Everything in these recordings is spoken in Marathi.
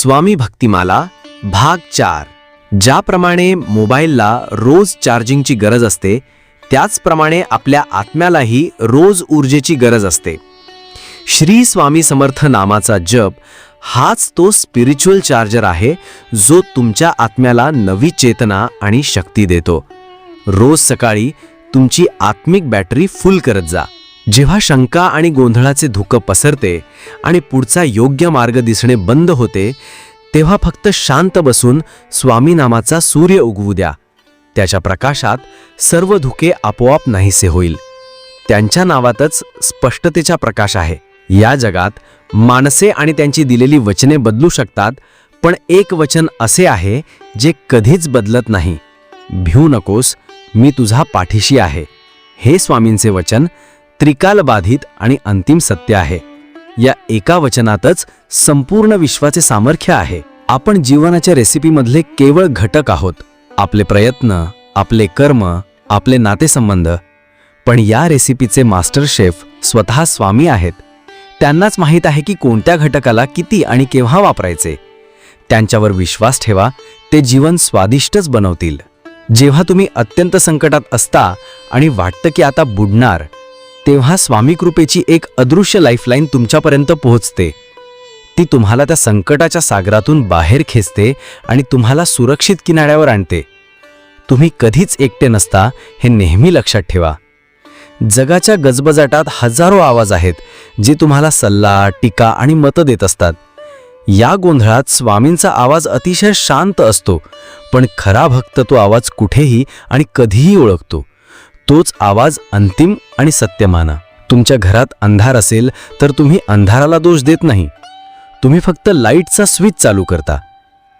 स्वामी भक्तिमाला भाग चार. ज्याप्रमाणे मोबाईलला रोज चार्जिंगची गरज असते त्याचप्रमाणे आपल्या आत्म्यालाही रोज ऊर्जेची गरज असते. श्री स्वामी समर्थ नामाचा जप हाच तो स्पिरिच्युअल चार्जर आहे जो तुमच्या आत्म्याला नवी चेतना आणि शक्ती देतो. रोज सकाळी तुमची आत्मिक बॅटरी फुल करत जा. जेव्हा शंका आणि गोंधळाचे धुकं पसरते आणि पुढचा योग्य मार्ग दिसणे बंद होते तेव्हा फक्त शांत बसून स्वामी नामाचा सूर्य उगवू द्या. त्याच्या प्रकाशात सर्व धुके आपोआप नाहीसे होईल. त्यांच्या नावातच स्पष्टतेचा प्रकाश आहे. या जगात माणसे आणि त्यांची दिलेली वचने बदलू शकतात पण एक वचन असे आहे जे कधीच बदलत नाही. भिऊ नकोस मी तुझा पाठीशी आहे. हे स्वामींचे वचन त्रिकालबाधित आणि अंतिम सत्य आहे. या एका वचनातच संपूर्ण विश्वाचे सामर्थ्य आहे. आपण जीवनाच्या रेसिपीमधले केवळ घटक आहोत. आपले प्रयत्न आपले कर्म आपले नातेसंबंध. पण या रेसिपीचे मास्टर शेफ स्वतः स्वामी आहेत. त्यांनाच माहीत आहे की कोणत्या घटकाला किती आणि केव्हा वापरायचे. त्यांच्यावर विश्वास ठेवा ते जीवन स्वादिष्टच बनवतील. जेव्हा तुम्ही अत्यंत संकटात असता आणि वाटतं की आता बुडणार तेव्हा स्वामी कृपेची एक अदृश्य लाईफलाईन तुमच्यापर्यंत पोहोचते. ती तुम्हाला त्या संकटाच्या सागरातून बाहेर खेचते आणि तुम्हाला सुरक्षित किनाऱ्यावर आणते. तुम्ही कधीच एकटे नसता हे नेहमी लक्षात ठेवा. जगाच्या गजबजाटात हजारो आवाज आहेत जे तुम्हाला सल्ला टीका आणि मतं देत असतात. या गोंधळात स्वामींचा आवाज अतिशय शांत असतो पण खरा भक्त तो आवाज कुठेही आणि कधीही ओळखतो. तोच आवाज अंतिम आणि सत्य माना तुमच्या घरात अंधार असेल तर तुम्ही अंधाराला दोष देत नाही. तुम्ही फक्त लाईटचा स्विच चालू करता.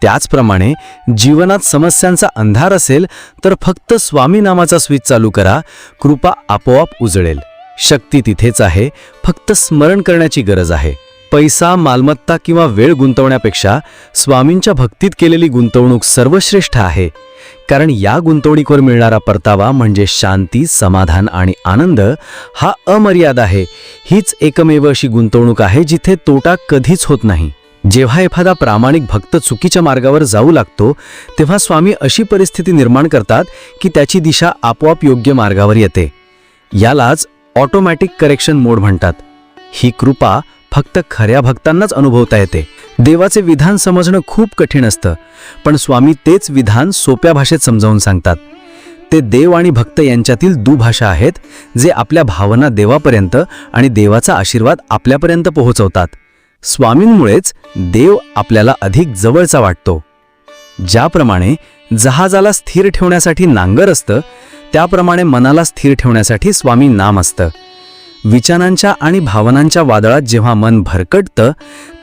त्याचप्रमाणे जीवनात समस्यांचा अंधार असेल तर फक्त स्वामी नामाचा स्विच चालू करा. कृपा आपोआप उजळेल. शक्ती तिथेच आहे फक्त स्मरण करण्याची गरज आहे. पैसा मालमत्ता किंवा वेळ गुंतवण्यापेक्षा स्वामींच्या भक्तीत केलेली गुंतवणूक सर्वश्रेष्ठ आहे. कारण या गुंतवणुकीवर मिळणारा परतावा म्हणजे शांती समाधान आणि आनंद हा अमर्याद आहे. हीच एकमेव अशी गुंतवणूक आहे जिथे तोटा कधीच होत नाही. जेव्हा एखादा प्रामाणिक भक्त चुकीच्या मार्गावर जाऊ लागतो तेव्हा स्वामी अशी परिस्थिती निर्माण करतात की त्याची दिशा आपोआप योग्य मार्गावर येते. यालाच ऑटोमॅटिक करेक्शन मोड म्हणतात. ही कृपा फक्त खऱ्या भक्तांनाच अनुभवता येते. देवाचे विधान समजणं खूप कठीण असतं पण स्वामी तेच विधान सोप्या भाषेत समजावून सांगतात. ते देव आणि भक्त यांच्यातील दुभाषा आहेत जे आपल्या भावना देवापर्यंत आणि देवाचा आशीर्वाद आपल्यापर्यंत पोहोचवतात. स्वामींमुळेच देव आपल्याला अधिक जवळचा वाटतो. ज्याप्रमाणे जहाजाला स्थिर ठेवण्यासाठी नांगर असतं त्याप्रमाणे मनाला स्थिर ठेवण्यासाठी स्वामी नाम असतं. विचारांच्या आणि भावनांच्या वादळात जेव्हा मन भरकटतं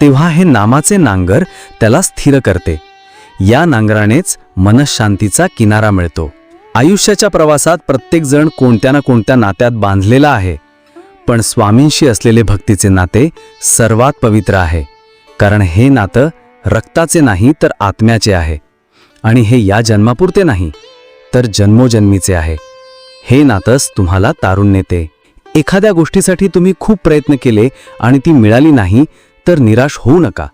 तेव्हा हे नामाचे नांगर त्याला स्थिर करते. या नांगरानेच मनशांतीचा किनारा मिळतो. आयुष्याच्या प्रवासात प्रत्येकजण कोणत्या ना कोणत्या नात्यात बांधलेला आहे. पण स्वामींशी असलेले भक्तीचे नाते सर्वात पवित्र आहे. कारण हे नातं रक्ताचे नाही तर आत्म्याचे आहे. आणि हे या जन्मापुरते नाही तर जन्मोजन्मीचे आहे. हे नातंच तुम्हाला तारून नेते एखाद्या गोष्टीसाठी तुम्ही खूप प्रयत्न केले आणि ती मिळाली नाही तर निराश होऊ नका.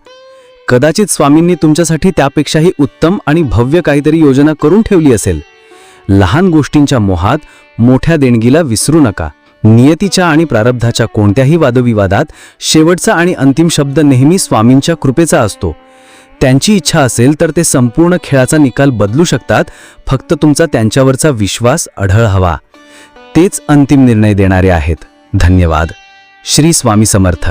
कदाचित स्वामींनी तुमच्यासाठी त्यापेक्षाही उत्तम आणि भव्य काहीतरी योजना करून ठेवली असेल. लहान गोष्टींच्या मोहात मोठ्या देणगीला विसरू नका. नियतीच्या आणि प्रारब्धाच्या कोणत्याही वादविवादात शेवटचा आणि अंतिम शब्द नेहमी स्वामींच्या कृपेचा असतो. त्यांची इच्छा असेल तर ते संपूर्ण खेळाचा निकाल बदलू शकतात फक्त तुमचा त्यांच्यावरचा विश्वास अढळ हवा. तेच अंतिम निर्णय देणारे आहेत. धन्यवाद. श्री स्वामी समर्थ.